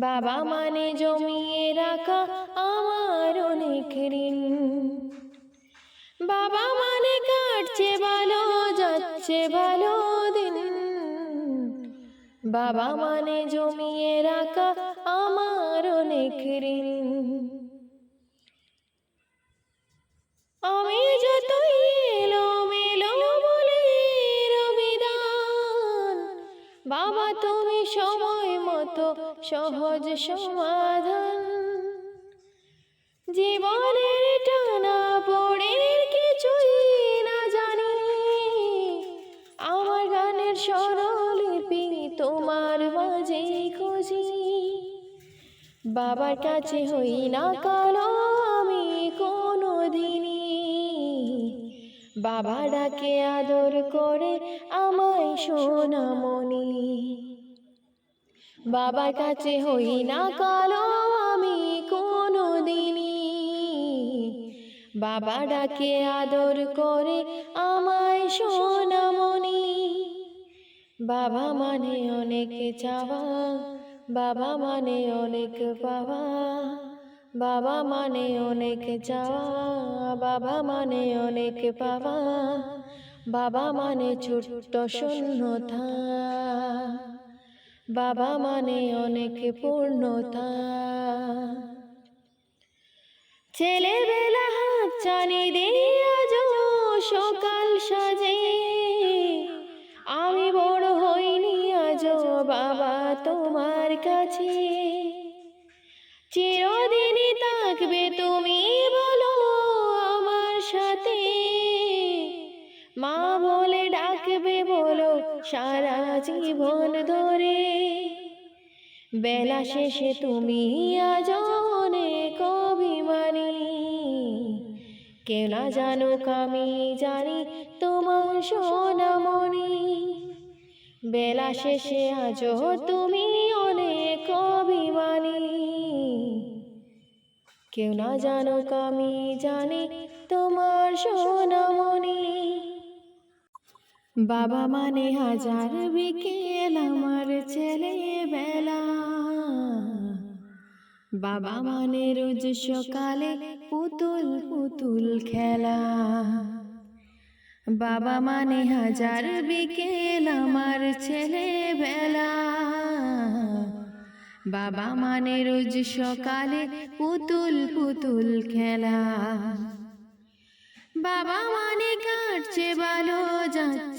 বাবা মানে জমিয়ে রাখা আমার অনেক ঋণ। বাবা মানে কাটছে ভালো যাচ্ছে ভালো দিন। বাবা মানে জমিয়ে রাখা আমার অনেক ঋণ। আমি যতই এলো মেলো বলে রবিদান বাবা তুমি সময় মতো সহজ সমাধান। জীবনের টানা পড়ে কিছুই না জানি। আমার গানের স্বরলিপি তোমার মাঝে খুঁজি। বাবার কাছে হই না কালো আমি কোনো দিনই বাবা ডাকে আদর করে আমায় সোনামণি বাবার কাছে হই না কালো আমি কোনো দিনই বাবা ডাকে আদর করে আমায় সোনামণি। বাবা মানে অনেক চাওয়া, বাবা মানে অনেক পাওয়া। বাবা মানে অনেক চাওয়া, বাবা মানে অনেক পাওয়া। বাবা মানে ছোট্ট শূন্যতা। বাবা মানে অনেক পূর্ণতা। ছেলেবেলা হাত চানি দিয়ে সকাল সাজে। আমি বড় হইনি, আজ বাবা তোমার কাছে। চিরদিনই থাকবে তুমি সারা জীবন ধরে। বেলা শেষে তুমি আজ অনেক অভিমানী। কেউ না জানুক আমি জানি তোমার সোনামণি। বেলা শেষে আজ তুমি অনেক অভিমানী। কেউ না জানো আমি জানি তোমার সোনামণি। বাবা মানে হাজার বিকেল আমার ছেলে বেলা। বাবা মানে রোজ সকালে পুতুল পুতুল খেলা। বাবা মানে হাজার বিকেল আমার ছেলে বেলা। বাবা মানে রোজ সকালে পুতুল পুতুল খেলা। বাবা মানে কাটছে ভালো